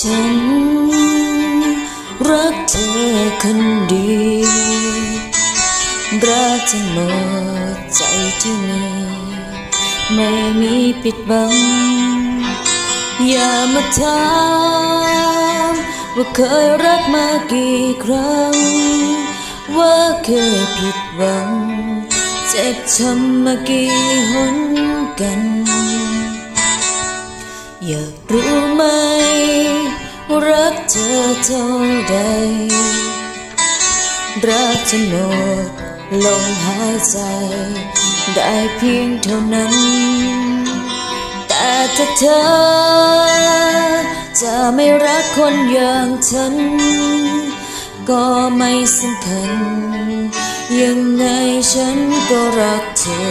ฉัน รักเธอคนเดียวรักจนหมดใจที่มีไม่มีปิดบัง อย่ามาถามว่าเคยรักมากี่ครั้ง ว่าเคยผิดหวัง เจ็บช้ำมากี่หนกัน อยากรู้ไหม รักเธอเท่าใด รักจนหมดลมหายใจ ได้เพียงเท่านั้น แต่ถ้าเธอ จะไม่รักคนอย่างฉัน ก็ไม่สำคัญ ยังไงฉันก็รักเธอ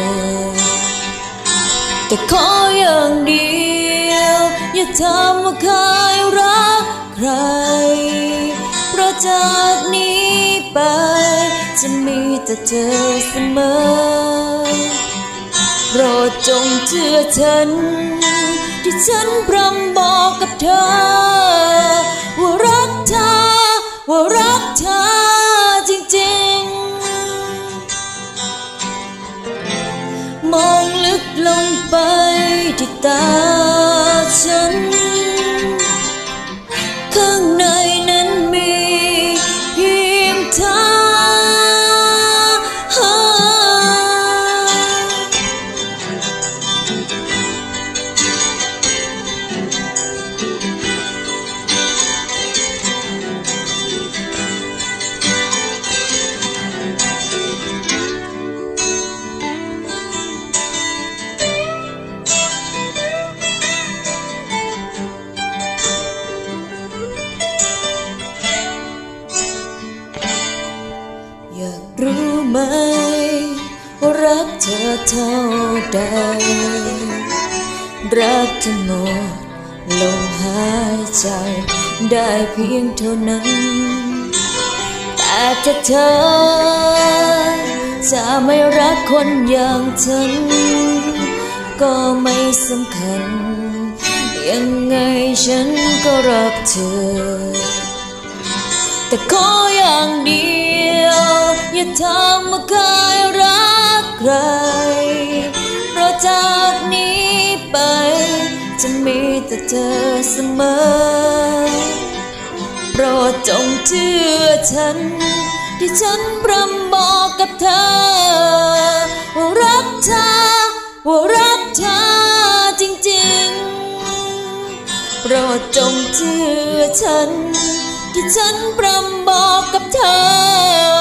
แต่ขออย่างเดียว อย่าทำว่าเคยรักใคร เพราะจากนี้ไป จะมีแต่เธอเสมอ โปรดจงเชื่อฉัน ที่ฉันพร่ำบอกกับเธอ ว่ารักเธอ ว่ารักเธอจริงๆ มองลึกลงไปที่ตา ฉัน รักเธอเท่าใด รักเธอหมดลมหายใจได้เพียงเท่านั้น แต่ถ้าเธอ จะไม่รักคนอย่างฉัน ก็ไม่สำคัญ ยังไงฉันก็รักเธอ แต่ขออย่างเดียว อย่าทำว่าเคยรัก ใคร เพราะจากนี้ไป จะมีแต่เธอเสมอ โปรดจงเชื่อฉัน ที่ฉันพร่ำบอกกับเธอ ว่ารักเธอว่ารักเธอจริงๆ โปรดจงเชื่อฉัน ที่ฉันพร่ำบอกกับเธอ